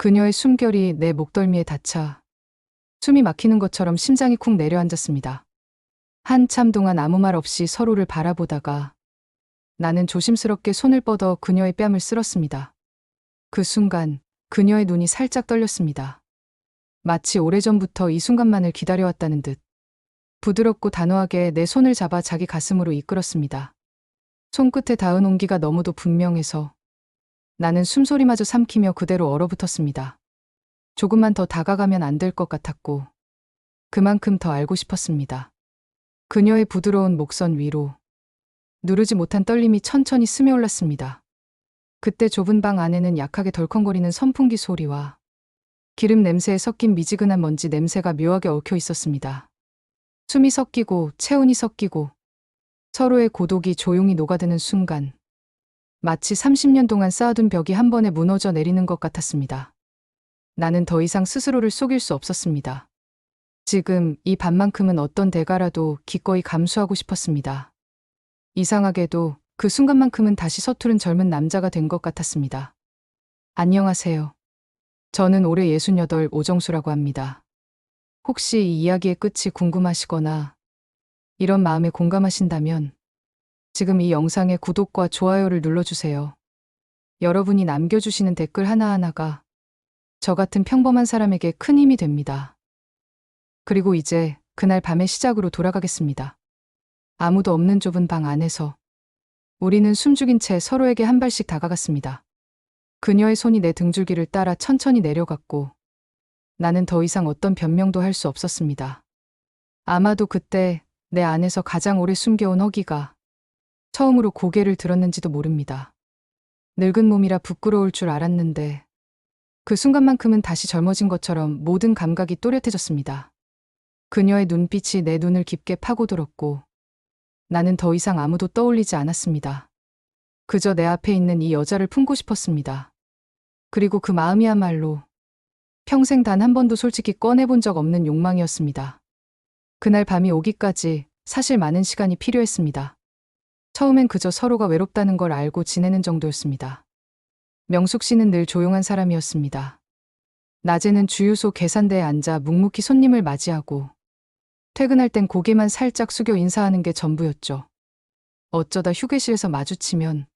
그녀의 숨결이 내 목덜미에 닿자 숨이 막히는 것처럼 심장이 쿵 내려앉았습니다. 한참 동안 아무 말 없이 서로를 바라보다가 나는 조심스럽게 손을 뻗어 그녀의 뺨을 쓸었습니다. 그 순간 그녀의 눈이 살짝 떨렸습니다. 마치 오래전부터 이 순간만을 기다려왔다는 듯 부드럽고 단호하게 내 손을 잡아 자기 가슴으로 이끌었습니다. 손끝에 닿은 온기가 너무도 분명해서 나는 숨소리마저 삼키며 그대로 얼어붙었습니다. 조금만 더 다가가면 안 될 것 같았고 그만큼 더 알고 싶었습니다. 그녀의 부드러운 목선 위로 누르지 못한 떨림이 천천히 스며올랐습니다. 그때 좁은 방 안에는 약하게 덜컹거리는 선풍기 소리와 기름 냄새에 섞인 미지근한 먼지 냄새가 묘하게 얽혀 있었습니다. 숨이 섞이고 체온이 섞이고 서로의 고독이 조용히 녹아드는 순간 마치 30년 동안 쌓아둔 벽이 한 번에 무너져 내리는 것 같았습니다. 나는 더 이상 스스로를 속일 수 없었습니다. 지금 이 밤만큼은 어떤 대가라도 기꺼이 감수하고 싶었습니다. 이상하게도 그 순간만큼은 다시 서투른 젊은 남자가 된 것 같았습니다. 안녕하세요. 저는 올해 68 오정수라고 합니다. 혹시 이 이야기의 끝이 궁금하시거나 이런 마음에 공감하신다면 지금 이 영상에 구독과 좋아요를 눌러주세요. 여러분이 남겨주시는 댓글 하나하나가 저 같은 평범한 사람에게 큰 힘이 됩니다. 그리고 이제 그날 밤의 시작으로 돌아가겠습니다. 아무도 없는 좁은 방 안에서 우리는 숨죽인 채 서로에게 한 발씩 다가갔습니다. 그녀의 손이 내 등줄기를 따라 천천히 내려갔고 나는 더 이상 어떤 변명도 할 수 없었습니다. 아마도 그때 내 안에서 가장 오래 숨겨온 허기가 처음으로 고개를 들었는지도 모릅니다. 늙은 몸이라 부끄러울 줄 알았는데 그 순간만큼은 다시 젊어진 것처럼 모든 감각이 또렷해졌습니다. 그녀의 눈빛이 내 눈을 깊게 파고들었고 나는 더 이상 아무도 떠올리지 않았습니다. 그저 내 앞에 있는 이 여자를 품고 싶었습니다. 그리고 그 마음이야말로 평생 단 한 번도 솔직히 꺼내본 적 없는 욕망이었습니다. 그날 밤이 오기까지 사실 많은 시간이 필요했습니다. 처음엔 그저 서로가 외롭다는 걸 알고 지내는 정도였습니다. 명숙 씨는 늘 조용한 사람이었습니다. 낮에는 주유소 계산대에 앉아 묵묵히 손님을 맞이하고 퇴근할 땐 고개만 살짝 숙여 인사하는 게 전부였죠. 어쩌다 휴게실에서 마주치면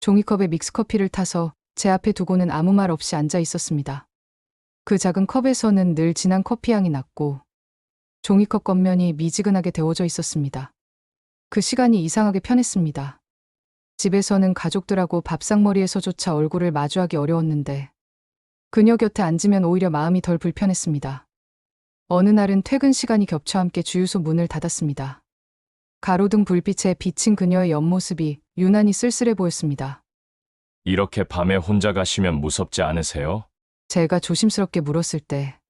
종이컵에 믹스커피를 타서 제 앞에 두고는 아무 말 없이 앉아 있었습니다. 그 작은 컵에서는 늘 진한 커피향이 났고 종이컵 겉면이 미지근하게 데워져 있었습니다. 그 시간이 이상하게 편했습니다. 집에서는 가족들하고 밥상머리에서조차 얼굴을 마주하기 어려웠는데 그녀 곁에 앉으면 오히려 마음이 덜 불편했습니다. 어느 날은 퇴근 시간이 겹쳐 함께 주유소 문을 닫았습니다. 가로등 불빛에 비친 그녀의 옆모습이 유난히 쓸쓸해 보였습니다. 이렇게 밤에 혼자 가시면 무섭지 않으세요? 제가 조심스럽게 물었을 때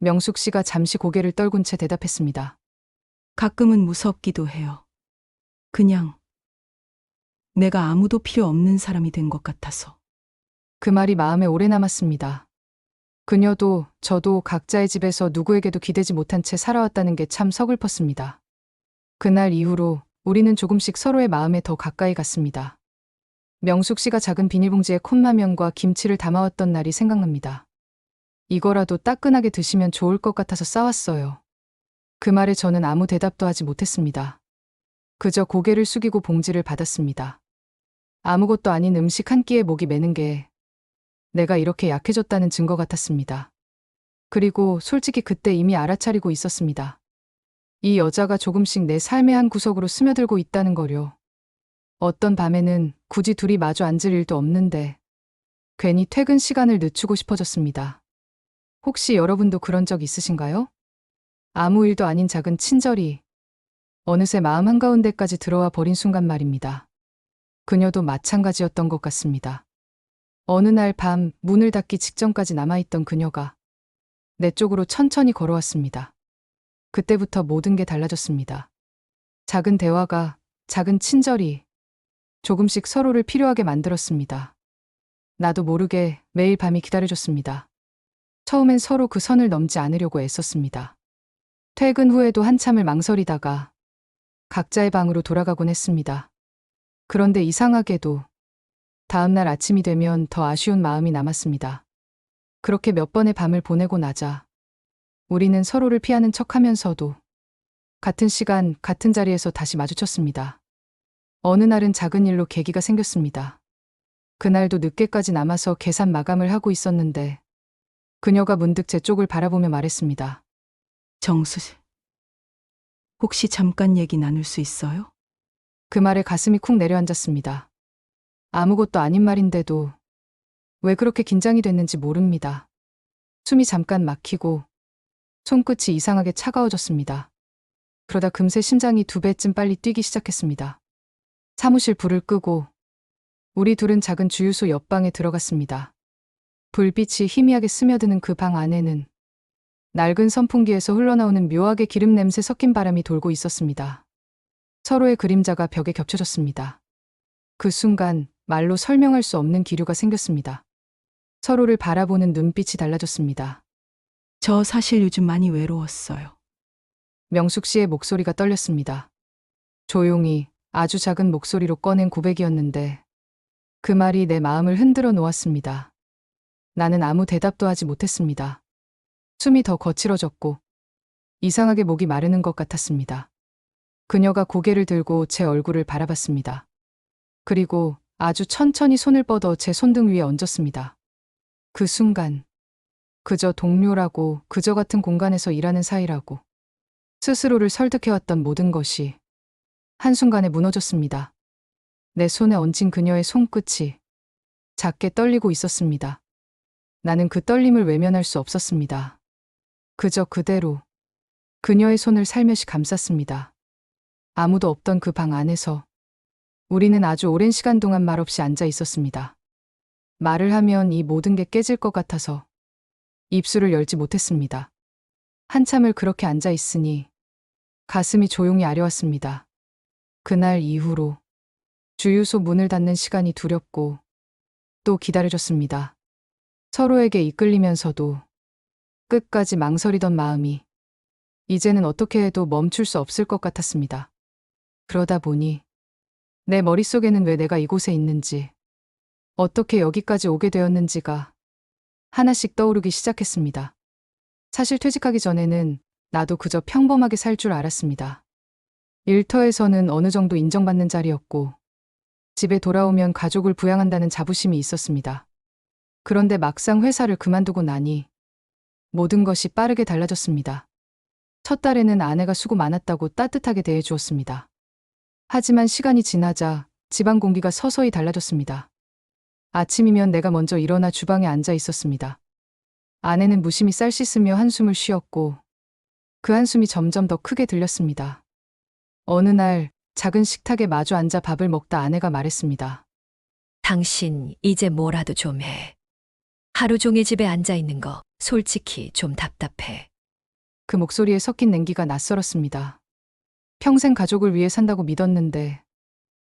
명숙 씨가 잠시 고개를 떨군 채 대답했습니다. 가끔은 무섭기도 해요. 그냥 내가 아무도 필요 없는 사람이 된 것 같아서. 그 말이 마음에 오래 남았습니다. 그녀도 저도 각자의 집에서 누구에게도 기대지 못한 채 살아왔다는 게 참 서글펐습니다. 그날 이후로 우리는 조금씩 서로의 마음에 더 가까이 갔습니다. 명숙 씨가 작은 비닐봉지에 컵라면과 김치를 담아왔던 날이 생각납니다. 이거라도 따끈하게 드시면 좋을 것 같아서 싸왔어요. 그 말에 저는 아무 대답도 하지 못했습니다. 그저 고개를 숙이고 봉지를 받았습니다. 아무것도 아닌 음식 한 끼에 목이 메는 게 내가 이렇게 약해졌다는 증거 같았습니다. 그리고 솔직히 그때 이미 알아차리고 있었습니다. 이 여자가 조금씩 내 삶의 한 구석으로 스며들고 있다는 거려. 어떤 밤에는 굳이 둘이 마주 앉을 일도 없는데 괜히 퇴근 시간을 늦추고 싶어졌습니다. 혹시 여러분도 그런 적 있으신가요? 아무 일도 아닌 작은 친절이 어느새 마음 한가운데까지 들어와 버린 순간 말입니다. 그녀도 마찬가지였던 것 같습니다. 어느 날 밤 문을 닫기 직전까지 남아있던 그녀가 내 쪽으로 천천히 걸어왔습니다. 그때부터 모든 게 달라졌습니다. 작은 대화가, 작은 친절이 조금씩 서로를 필요하게 만들었습니다. 나도 모르게 매일 밤이 기다려줬습니다. 처음엔 서로 그 선을 넘지 않으려고 애썼습니다. 퇴근 후에도 한참을 망설이다가 각자의 방으로 돌아가곤 했습니다. 그런데 이상하게도 다음날 아침이 되면 더 아쉬운 마음이 남았습니다. 그렇게 몇 번의 밤을 보내고 나자 우리는 서로를 피하는 척 하면서도 같은 시간, 같은 자리에서 다시 마주쳤습니다. 어느 날은 작은 일로 계기가 생겼습니다. 그날도 늦게까지 남아서 계산 마감을 하고 있었는데 그녀가 문득 제 쪽을 바라보며 말했습니다. 정수 씨. 혹시 잠깐 얘기 나눌 수 있어요? 그 말에 가슴이 쿵 내려앉았습니다. 아무것도 아닌 말인데도 왜 그렇게 긴장이 됐는지 모릅니다. 숨이 잠깐 막히고 손끝이 이상하게 차가워졌습니다. 그러다 금세 심장이 두 배쯤 빨리 뛰기 시작했습니다. 사무실 불을 끄고 우리 둘은 작은 주유소 옆방에 들어갔습니다. 불빛이 희미하게 스며드는 그 방 안에는 낡은 선풍기에서 흘러나오는 묘하게 기름 냄새 섞인 바람이 돌고 있었습니다. 서로의 그림자가 벽에 겹쳐졌습니다. 그 순간 말로 설명할 수 없는 기류가 생겼습니다. 서로를 바라보는 눈빛이 달라졌습니다. 저 사실 요즘 많이 외로웠어요. 명숙 씨의 목소리가 떨렸습니다. 조용히 아주 작은 목소리로 꺼낸 고백이었는데 그 말이 내 마음을 흔들어 놓았습니다. 나는 아무 대답도 하지 못했습니다. 숨이 더 거칠어졌고 이상하게 목이 마르는 것 같았습니다. 그녀가 고개를 들고 제 얼굴을 바라봤습니다. 그리고 아주 천천히 손을 뻗어 제 손등 위에 얹었습니다. 그 순간 그저 동료라고 그저 같은 공간에서 일하는 사이라고 스스로를 설득해왔던 모든 것이 한순간에 무너졌습니다. 내 손에 얹힌 그녀의 손끝이 작게 떨리고 있었습니다. 나는 그 떨림을 외면할 수 없었습니다. 그저 그대로 그녀의 손을 살며시 감쌌습니다. 아무도 없던 그 방 안에서 우리는 아주 오랜 시간 동안 말없이 앉아 있었습니다. 말을 하면 이 모든 게 깨질 것 같아서 입술을 열지 못했습니다. 한참을 그렇게 앉아 있으니 가슴이 조용히 아려왔습니다. 그날 이후로 주유소 문을 닫는 시간이 두렵고 또 기다려졌습니다. 서로에게 이끌리면서도 끝까지 망설이던 마음이 이제는 어떻게 해도 멈출 수 없을 것 같았습니다. 그러다 보니 내 머릿속에는 왜 내가 이곳에 있는지, 어떻게 여기까지 오게 되었는지가 하나씩 떠오르기 시작했습니다. 사실 퇴직하기 전에는 나도 그저 평범하게 살 줄 알았습니다. 일터에서는 어느 정도 인정받는 자리였고, 집에 돌아오면 가족을 부양한다는 자부심이 있었습니다. 그런데 막상 회사를 그만두고 나니 모든 것이 빠르게 달라졌습니다. 첫 달에는 아내가 수고 많았다고 따뜻하게 대해 주었습니다. 하지만 시간이 지나자 집안 공기가 서서히 달라졌습니다. 아침이면 내가 먼저 일어나 주방에 앉아 있었습니다. 아내는 무심히 쌀 씻으며 한숨을 쉬었고 그 한숨이 점점 더 크게 들렸습니다. 어느 날 작은 식탁에 마주 앉아 밥을 먹다 아내가 말했습니다. 당신 이제 뭐라도 좀 해. 하루 종일 집에 앉아 있는 거 솔직히 좀 답답해. 그 목소리에 섞인 냉기가 낯설었습니다. 평생 가족을 위해 산다고 믿었는데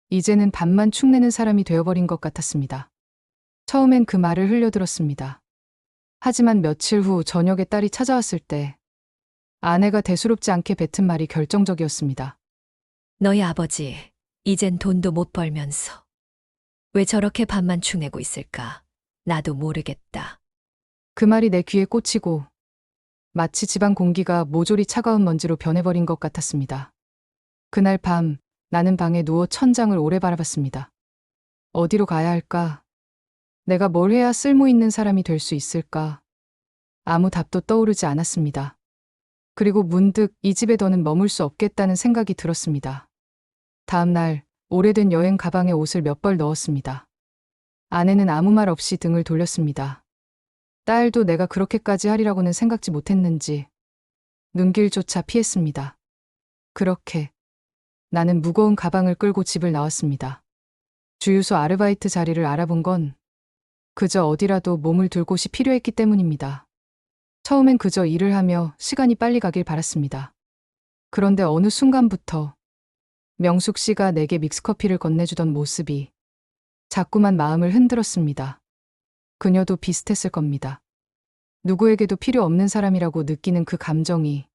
이제는 밥만 축내는 사람이 되어버린 것 같았습니다. 처음엔 그 말을 흘려들었습니다. 하지만 며칠 후 저녁에 딸이 찾아왔을 때 아내가 대수롭지 않게 뱉은 말이 결정적이었습니다. 너희 아버지, 이젠 돈도 못 벌면서. 왜 저렇게 밥만 축내고 있을까? 나도 모르겠다. 그 말이 내 귀에 꽂히고 마치 집안 공기가 모조리 차가운 먼지로 변해버린 것 같았습니다. 그날 밤 나는 방에 누워 천장을 오래 바라봤습니다. 어디로 가야 할까? 내가 뭘 해야 쓸모 있는 사람이 될 수 있을까? 아무 답도 떠오르지 않았습니다. 그리고 문득 이 집에 더는 머물 수 없겠다는 생각이 들었습니다. 다음 날 오래된 여행 가방에 옷을 몇 벌 넣었습니다. 아내는 아무 말 없이 등을 돌렸습니다. 딸도 내가 그렇게까지 하리라고는 생각지 못했는지 눈길조차 피했습니다. 그렇게 나는 무거운 가방을 끌고 집을 나왔습니다. 주유소 아르바이트 자리를 알아본 건 그저 어디라도 몸을 둘 곳이 필요했기 때문입니다. 처음엔 그저 일을 하며 시간이 빨리 가길 바랐습니다. 그런데 어느 순간부터 명숙 씨가 내게 믹스커피를 건네주던 모습이 자꾸만 마음을 흔들었습니다. 그녀도 비슷했을 겁니다. 누구에게도 필요 없는 사람이라고 느끼는 그 감정이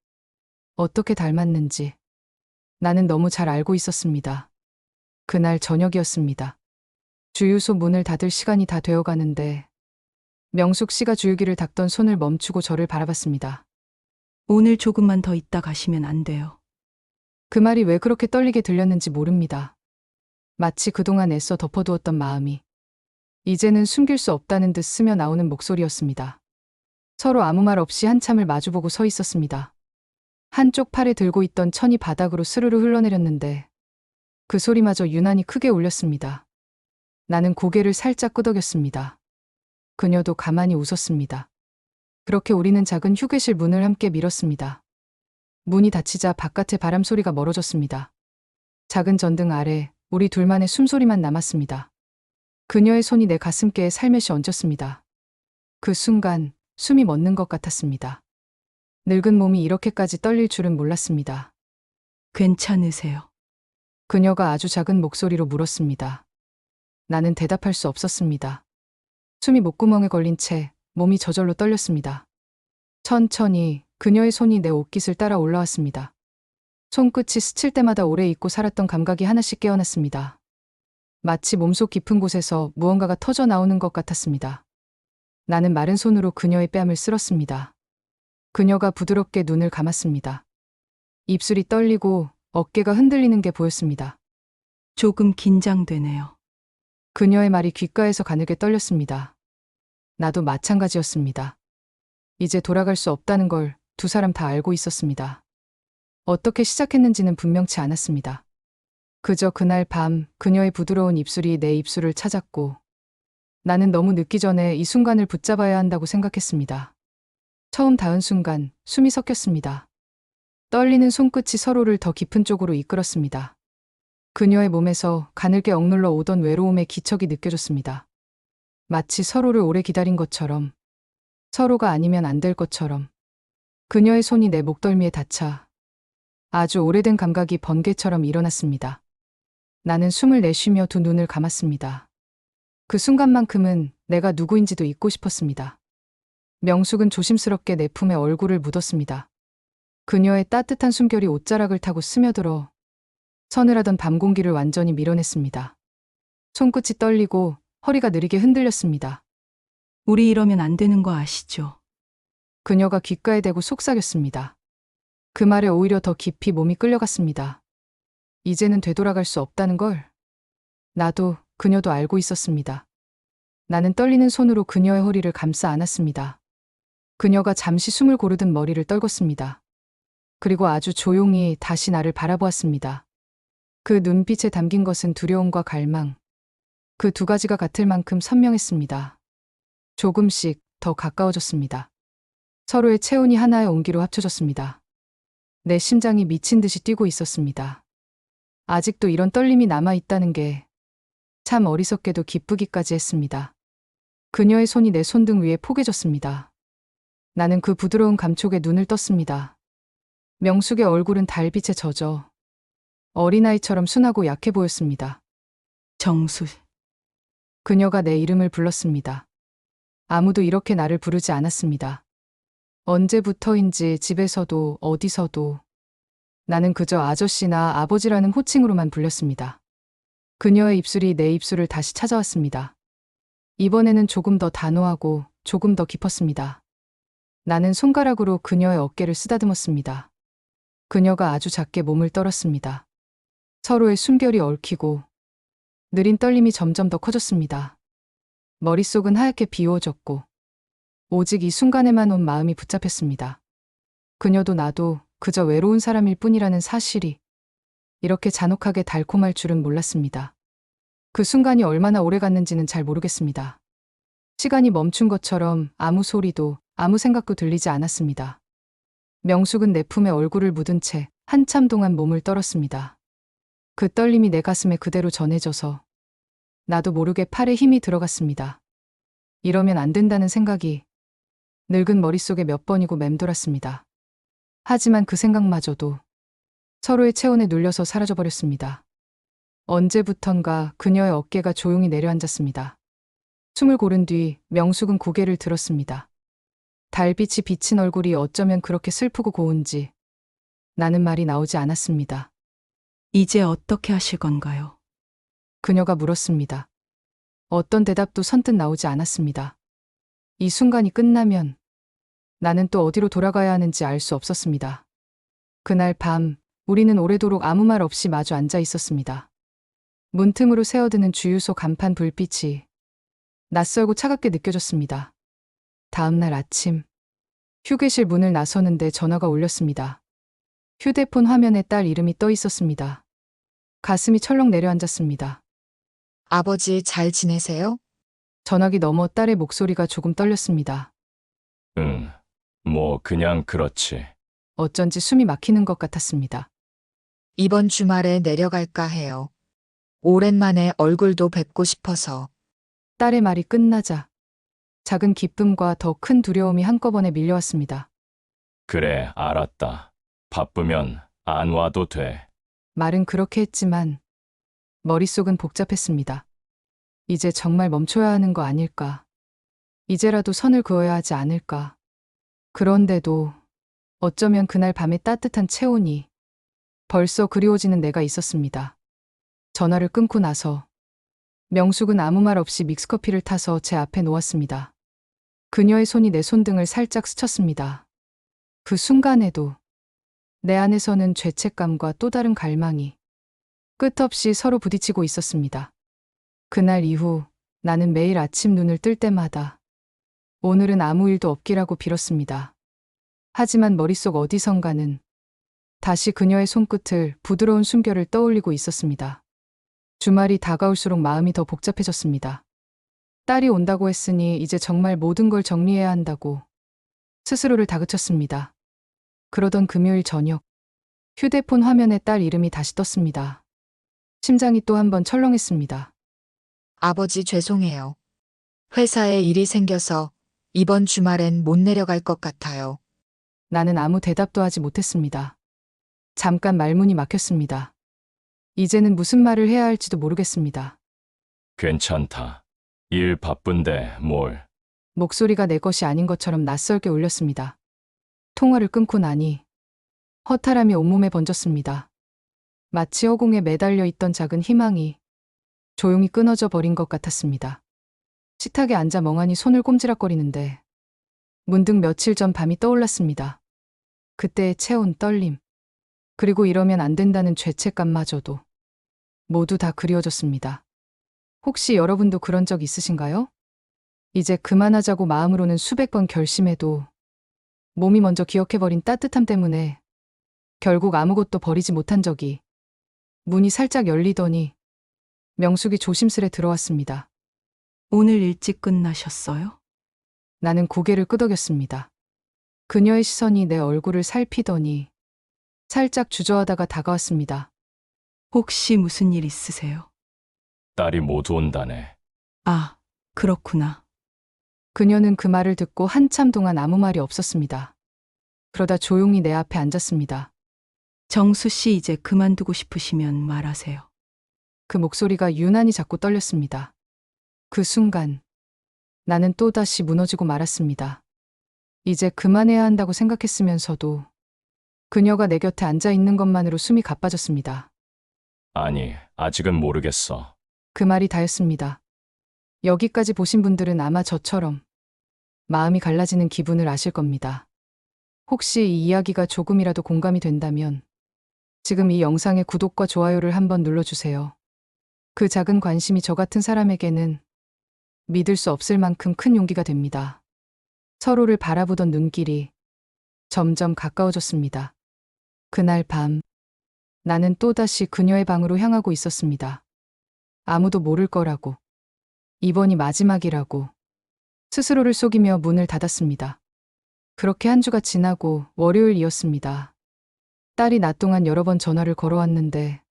어떻게 닮았는지 나는 너무 잘 알고 있었습니다. 그날 저녁이었습니다. 주유소 문을 닫을 시간이 다 되어 가는데 명숙 씨가 주유기를 닦던 손을 멈추고 저를 바라봤습니다. 오늘 조금만 더 있다 가시면 안 돼요. 그 말이 왜 그렇게 떨리게 들렸는지 모릅니다. 마치 그동안 애써 덮어두었던 마음이 이제는 숨길 수 없다는 듯 스며 나오는 목소리였습니다. 서로 아무 말 없이 한참을 마주보고 서 있었습니다. 한쪽 팔에 들고 있던 천이 바닥으로 스르르 흘러내렸는데 그 소리마저 유난히 크게 울렸습니다. 나는 고개를 살짝 끄덕였습니다. 그녀도 가만히 웃었습니다. 그렇게 우리는 작은 휴게실 문을 함께 밀었습니다. 문이 닫히자 바깥의 바람 소리가 멀어졌습니다. 작은 전등 아래 우리 둘만의 숨소리만 남았습니다. 그녀의 손이 내 가슴께에 살며시 얹었습니다. 그 순간 숨이 멎는 것 같았습니다. 늙은 몸이 이렇게까지 떨릴 줄은 몰랐습니다. 괜찮으세요? 그녀가 아주 작은 목소리로 물었습니다. 나는 대답할 수 없었습니다. 숨이 목구멍에 걸린 채 몸이 저절로 떨렸습니다. 천천히 그녀의 손이 내 옷깃을 따라 올라왔습니다. 손끝이 스칠 때마다 오래 잊고 살았던 감각이 하나씩 깨어났습니다. 마치 몸속 깊은 곳에서 무언가가 터져 나오는 것 같았습니다. 나는 마른 손으로 그녀의 뺨을 쓸었습니다. 그녀가 부드럽게 눈을 감았습니다. 입술이 떨리고 어깨가 흔들리는 게 보였습니다. 조금 긴장되네요. 그녀의 말이 귓가에서 가늘게 떨렸습니다. 나도 마찬가지였습니다. 이제 돌아갈 수 없다는 걸 두 사람 다 알고 있었습니다. 어떻게 시작했는지는 분명치 않았습니다. 그저 그날 밤 그녀의 부드러운 입술이 내 입술을 찾았고 나는 너무 늦기 전에 이 순간을 붙잡아야 한다고 생각했습니다. 처음 닿은 순간 숨이 섞였습니다. 떨리는 손끝이 서로를 더 깊은 쪽으로 이끌었습니다. 그녀의 몸에서 가늘게 억눌러 오던 외로움의 기척이 느껴졌습니다. 마치 서로를 오래 기다린 것처럼, 서로가 아니면 안 될 것처럼, 그녀의 손이 내 목덜미에 닿자 아주 오래된 감각이 번개처럼 일어났습니다. 나는 숨을 내쉬며 두 눈을 감았습니다. 그 순간만큼은 내가 누구인지도 잊고 싶었습니다. 명숙은 조심스럽게 내 품에 얼굴을 묻었습니다. 그녀의 따뜻한 숨결이 옷자락을 타고 스며들어 서늘하던 밤 공기를 완전히 밀어냈습니다. 손끝이 떨리고 허리가 느리게 흔들렸습니다. 우리 이러면 안 되는 거 아시죠? 그녀가 귓가에 대고 속삭였습니다. 그 말에 오히려 더 깊이 몸이 끌려갔습니다. 이제는 되돌아갈 수 없다는 걸. 나도 그녀도 알고 있었습니다. 나는 떨리는 손으로 그녀의 허리를 감싸 안았습니다. 그녀가 잠시 숨을 고르듯 머리를 떨궜습니다. 그리고 아주 조용히 다시 나를 바라보았습니다. 그 눈빛에 담긴 것은 두려움과 갈망. 그 두 가지가 같을 만큼 선명했습니다. 조금씩 더 가까워졌습니다. 서로의 체온이 하나의 온기로 합쳐졌습니다. 내 심장이 미친 듯이 뛰고 있었습니다. 아직도 이런 떨림이 남아있다는 게 참 어리석게도 기쁘기까지 했습니다. 그녀의 손이 내 손등 위에 포개졌습니다. 나는 그 부드러운 감촉에 눈을 떴습니다. 명숙의 얼굴은 달빛에 젖어 어린아이처럼 순하고 약해 보였습니다. 정수, 그녀가 내 이름을 불렀습니다. 아무도 이렇게 나를 부르지 않았습니다. 언제부터인지 집에서도 어디서도 나는 그저 아저씨나 아버지라는 호칭으로만 불렸습니다. 그녀의 입술이 내 입술을 다시 찾아왔습니다. 이번에는 조금 더 단호하고 조금 더 깊었습니다. 나는 손가락으로 그녀의 어깨를 쓰다듬었습니다. 그녀가 아주 작게 몸을 떨었습니다. 서로의 숨결이 얽히고 느린 떨림이 점점 더 커졌습니다. 머릿속은 하얗게 비워졌고 오직 이 순간에만 온 마음이 붙잡혔습니다. 그녀도 나도 그저 외로운 사람일 뿐이라는 사실이 이렇게 잔혹하게 달콤할 줄은 몰랐습니다. 그 순간이 얼마나 오래 갔는지는 잘 모르겠습니다. 시간이 멈춘 것처럼 아무 소리도 아무 생각도 들리지 않았습니다. 명숙은 내 품에 얼굴을 묻은 채 한참 동안 몸을 떨었습니다. 그 떨림이 내 가슴에 그대로 전해져서 나도 모르게 팔에 힘이 들어갔습니다. 이러면 안 된다는 생각이 늙은 머릿속에 몇 번이고 맴돌았습니다. 하지만 그 생각마저도 서로의 체온에 눌려서 사라져버렸습니다. 언제부턴가 그녀의 어깨가 조용히 내려앉았습니다. 숨을 고른 뒤 명숙은 고개를 들었습니다. 달빛이 비친 얼굴이 어쩌면 그렇게 슬프고 고운지 나는 말이 나오지 않았습니다. 이제 어떻게 하실 건가요? 그녀가 물었습니다. 어떤 대답도 선뜻 나오지 않았습니다. 이 순간이 끝나면 나는 또 어디로 돌아가야 하는지 알 수 없었습니다. 그날 밤 우리는 오래도록 아무 말 없이 마주 앉아 있었습니다. 문틈으로 새어드는 주유소 간판 불빛이 낯설고 차갑게 느껴졌습니다. 다음 날 아침 휴게실 문을 나서는데 전화가 울렸습니다. 휴대폰 화면에 딸 이름이 떠 있었습니다. 가슴이 철렁 내려앉았습니다. 아버지 잘 지내세요? 전화기 너머 딸의 목소리가 조금 떨렸습니다. 응. 뭐 그냥 그렇지. 어쩐지 숨이 막히는 것 같았습니다. 이번 주말에 내려갈까 해요. 오랜만에 얼굴도 뵙고 싶어서. 딸의 말이 끝나자 작은 기쁨과 더 큰 두려움이 한꺼번에 밀려왔습니다. 그래, 알았다. 바쁘면 안 와도 돼. 말은 그렇게 했지만 머릿속은 복잡했습니다. 이제 정말 멈춰야 하는 거 아닐까. 이제라도 선을 그어야 하지 않을까. 그런데도 어쩌면 그날 밤의 따뜻한 체온이 벌써 그리워지는 내가 있었습니다. 전화를 끊고 나서 명숙은 아무 말 없이 믹스커피를 타서 제 앞에 놓았습니다. 그녀의 손이 내 손등을 살짝 스쳤습니다. 그 순간에도 내 안에서는 죄책감과 또 다른 갈망이 끝없이 서로 부딪히고 있었습니다. 그날 이후 나는 매일 아침 눈을 뜰 때마다 오늘은 아무 일도 없기라고 빌었습니다. 하지만 머릿속 어디선가는 다시 그녀의 손끝을 부드러운 숨결을 떠올리고 있었습니다. 주말이 다가올수록 마음이 더 복잡해졌습니다. 딸이 온다고 했으니 이제 정말 모든 걸 정리해야 한다고 스스로를 다그쳤습니다. 그러던 금요일 저녁, 휴대폰 화면에 딸 이름이 다시 떴습니다. 심장이 또 한 번 철렁했습니다. 아버지 죄송해요. 회사에 일이 생겨서 이번 주말엔 못 내려갈 것 같아요. 나는 아무 대답도 하지 못했습니다. 잠깐 말문이 막혔습니다. 이제는 무슨 말을 해야 할지도 모르겠습니다. 괜찮다. 일 바쁜데 뭘. 목소리가 내 것이 아닌 것처럼 낯설게 울렸습니다. 통화를 끊고 나니 허탈함이 온몸에 번졌습니다. 마치 허공에 매달려 있던 작은 희망이 조용히 끊어져 버린 것 같았습니다. 식탁에 앉아 멍하니 손을 꼼지락거리는데 문득 며칠 전 밤이 떠올랐습니다. 그때의 체온 떨림, 그리고 이러면 안 된다는 죄책감마저도 모두 다 그리워졌습니다. 혹시 여러분도 그런 적 있으신가요? 이제 그만하자고 마음으로는 수백 번 결심해도 몸이 먼저 기억해버린 따뜻함 때문에 결국 아무것도 버리지 못한 적이 문이 살짝 열리더니 명숙이 조심스레 들어왔습니다. 오늘 일찍 끝나셨어요? 나는 고개를 끄덕였습니다. 그녀의 시선이 내 얼굴을 살피더니 살짝 주저하다가 다가왔습니다. 혹시 무슨 일 있으세요? 딸이 모두 온다네. 아, 그렇구나. 그녀는 그 말을 듣고 한참 동안 아무 말이 없었습니다. 그러다 조용히 내 앞에 앉았습니다. 정수 씨 이제 그만두고 싶으시면 말하세요. 그 목소리가 유난히 자꾸 떨렸습니다. 그 순간 나는 또다시 무너지고 말았습니다. 이제 그만해야 한다고 생각했으면서도 그녀가 내 곁에 앉아 있는 것만으로 숨이 가빠졌습니다. 아니, 아직은 모르겠어. 그 말이 다였습니다. 여기까지 보신 분들은 아마 저처럼 마음이 갈라지는 기분을 아실 겁니다. 혹시 이 이야기가 조금이라도 공감이 된다면 지금 이 영상의 구독과 좋아요를 한번 눌러주세요. 그 작은 관심이 저 같은 사람에게는 믿을 수 없을 만큼 큰 용기가 됩니다. 서로를 바라보던 눈길이 점점 가까워졌습니다. 그날 밤, 나는 또다시 그녀의 방으로 향하고 있었습니다. 아무도 모를 거라고. 이번이 마지막이라고. 스스로를 속이며 문을 닫았습니다. 그렇게 한 주가 지나고 월요일이었습니다. 딸이 낮 동안 여러 번 전화를 걸어왔는데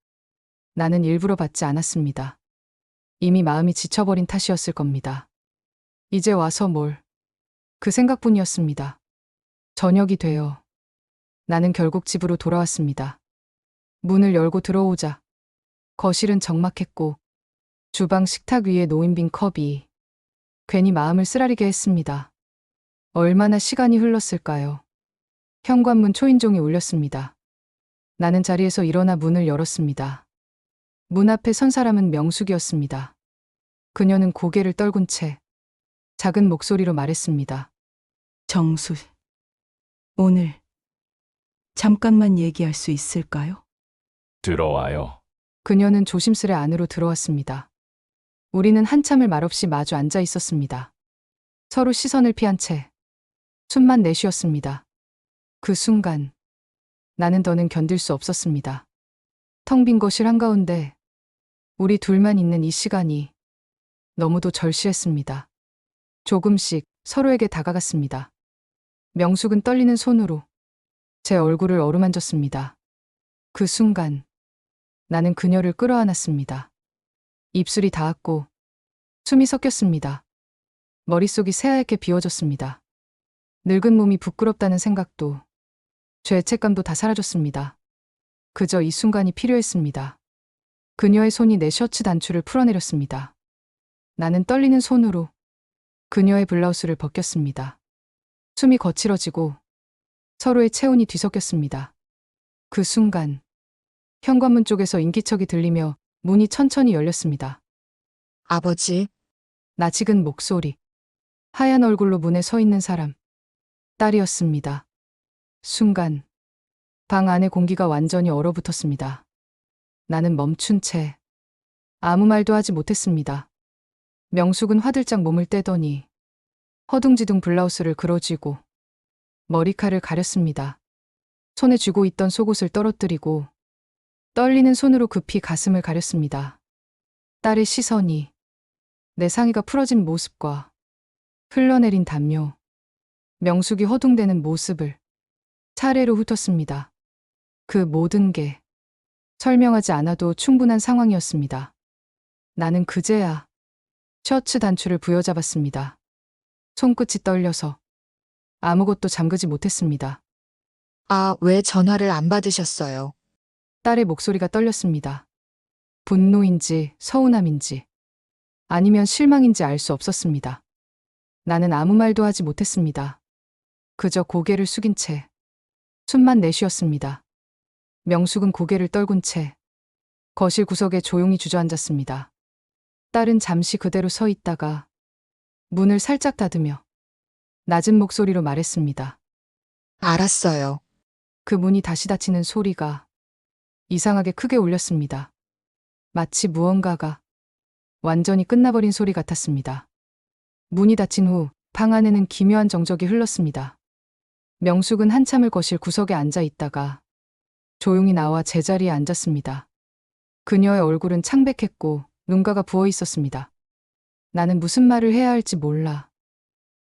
나는 일부러 받지 않았습니다. 이미 마음이 지쳐버린 탓이었을 겁니다. 이제 와서 뭘. 그 생각뿐이었습니다. 저녁이 되어 나는 결국 집으로 돌아왔습니다. 문을 열고 들어오자 거실은 적막했고 주방 식탁 위에 놓인 빈 컵이 괜히 마음을 쓰라리게 했습니다. 얼마나 시간이 흘렀을까요? 현관문 초인종이 울렸습니다. 나는 자리에서 일어나 문을 열었습니다. 문 앞에 선 사람은 명숙이었습니다. 그녀는 고개를 떨군 채 작은 목소리로 말했습니다. 정수, 오늘 잠깐만 얘기할 수 있을까요? 들어와요. 그녀는 조심스레 안으로 들어왔습니다. 우리는 한참을 말없이 마주 앉아 있었습니다. 서로 시선을 피한 채 숨만 내쉬었습니다. 그 순간 나는 더는 견딜 수 없었습니다. 텅 빈 거실 한가운데 우리 둘만 있는 이 시간이 너무도 절실했습니다. 조금씩 서로에게 다가갔습니다. 명숙은 떨리는 손으로 제 얼굴을 어루만졌습니다. 그 순간 나는 그녀를 끌어안았습니다. 입술이 닿았고 숨이 섞였습니다. 머릿속이 새하얗게 비워졌습니다. 늙은 몸이 부끄럽다는 생각도 죄책감도 다 사라졌습니다. 그저 이 순간이 필요했습니다. 그녀의 손이 내 셔츠 단추를 풀어내렸습니다. 나는 떨리는 손으로 그녀의 블라우스를 벗겼습니다. 숨이 거칠어지고 서로의 체온이 뒤섞였습니다. 그 순간 현관문 쪽에서 인기척이 들리며 문이 천천히 열렸습니다. 아버지, 낯익은 목소리. 하얀 얼굴로 문에 서 있는 사람. 딸이었습니다. 순간 방 안의 공기가 완전히 얼어붙었습니다. 나는 멈춘 채 아무 말도 하지 못했습니다. 명숙은 화들짝 몸을 떼더니 허둥지둥 블라우스를 그어쥐고 머리칼을 가렸습니다. 손에 쥐고 있던 속옷을 떨어뜨리고 떨리는 손으로 급히 가슴을 가렸습니다. 딸의 시선이 내 상의가 풀어진 모습과 흘러내린 담요, 명숙이 허둥대는 모습을 차례로 훑었습니다. 그 모든 게 설명하지 않아도 충분한 상황이었습니다. 나는 그제야 셔츠 단추를 부여잡았습니다. 손끝이 떨려서 아무것도 잠그지 못했습니다. 아, 왜 전화를 안 받으셨어요? 딸의 목소리가 떨렸습니다. 분노인지 서운함인지 아니면 실망인지 알 수 없었습니다. 나는 아무 말도 하지 못했습니다. 그저 고개를 숙인 채 숨만 내쉬었습니다. 명숙은 고개를 떨군 채 거실 구석에 조용히 주저앉았습니다. 딸은 잠시 그대로 서 있다가 문을 살짝 닫으며 낮은 목소리로 말했습니다. 알았어요. 그 문이 다시 닫히는 소리가 이상하게 크게 울렸습니다. 마치 무언가가 완전히 끝나버린 소리 같았습니다. 문이 닫힌 후 방 안에는 기묘한 정적이 흘렀습니다. 명숙은 한참을 거실 구석에 앉아 있다가 조용히 나와 제자리에 앉았습니다. 그녀의 얼굴은 창백했고 눈가가 부어 있었습니다. 나는 무슨 말을 해야 할지 몰라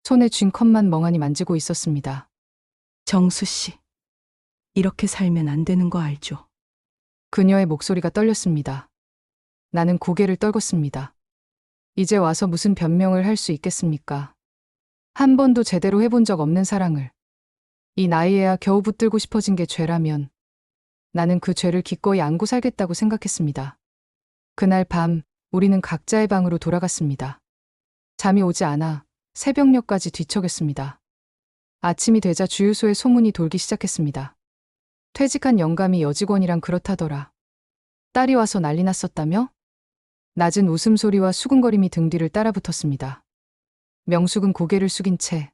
손에 쥔 컵만 멍하니 만지고 있었습니다. 정수 씨, 이렇게 살면 안 되는 거 알죠? 그녀의 목소리가 떨렸습니다. 나는 고개를 떨궜습니다. 이제 와서 무슨 변명을 할 수 있겠습니까? 한 번도 제대로 해본 적 없는 사랑을 이 나이에야 겨우 붙들고 싶어진 게 죄라면 나는 그 죄를 기꺼이 안고 살겠다고 생각했습니다. 그날 밤 우리는 각자의 방으로 돌아갔습니다. 잠이 오지 않아 새벽녘까지 뒤척였습니다. 아침이 되자 주유소에 소문이 돌기 시작했습니다. 퇴직한 영감이 여직원이랑 그렇다더라. 딸이 와서 난리 났었다며? 낮은 웃음소리와 수근거림이 등 뒤를 따라붙었습니다. 명숙은 고개를 숙인 채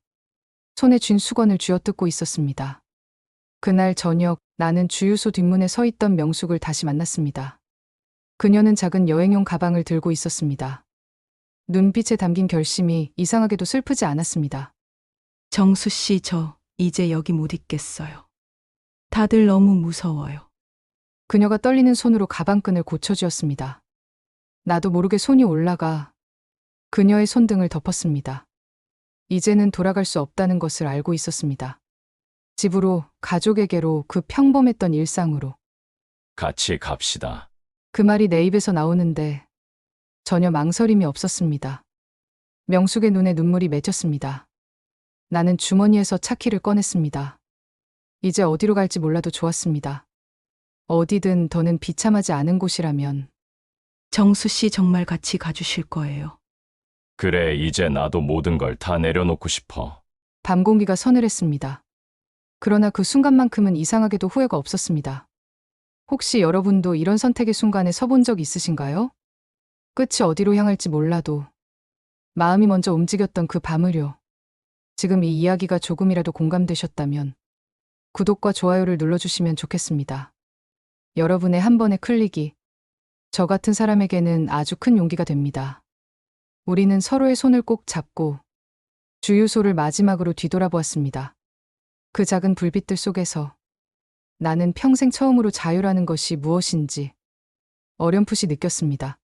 손에 쥔 수건을 쥐어뜯고 있었습니다. 그날 저녁 나는 주유소 뒷문에 서 있던 명숙을 다시 만났습니다. 그녀는 작은 여행용 가방을 들고 있었습니다. 눈빛에 담긴 결심이 이상하게도 슬프지 않았습니다. 정수 씨, 저 이제 여기 못 있겠어요. 다들 너무 무서워요. 그녀가 떨리는 손으로 가방끈을 고쳐주었습니다. 나도 모르게 손이 올라가 그녀의 손등을 덮었습니다. 이제는 돌아갈 수 없다는 것을 알고 있었습니다. 집으로, 가족에게로, 그 평범했던 일상으로. 같이 갑시다. 그 말이 내 입에서 나오는데 전혀 망설임이 없었습니다. 명숙의 눈에 눈물이 맺혔습니다. 나는 주머니에서 차키를 꺼냈습니다. 이제 어디로 갈지 몰라도 좋았습니다. 어디든 더는 비참하지 않은 곳이라면 정수 씨 정말 같이 가주실 거예요. 그래, 이제 나도 모든 걸 다 내려놓고 싶어. 밤 공기가 서늘했습니다. 그러나 그 순간만큼은 이상하게도 후회가 없었습니다. 혹시 여러분도 이런 선택의 순간에 서본 적 있으신가요? 끝이 어디로 향할지 몰라도 마음이 먼저 움직였던 그 밤을요. 지금 이 이야기가 조금이라도 공감되셨다면 구독과 좋아요를 눌러주시면 좋겠습니다. 여러분의 한 번의 클릭이 저 같은 사람에게는 아주 큰 용기가 됩니다. 우리는 서로의 손을 꼭 잡고 주유소를 마지막으로 뒤돌아보았습니다. 그 작은 불빛들 속에서 나는 평생 처음으로 자유라는 것이 무엇인지 어렴풋이 느꼈습니다.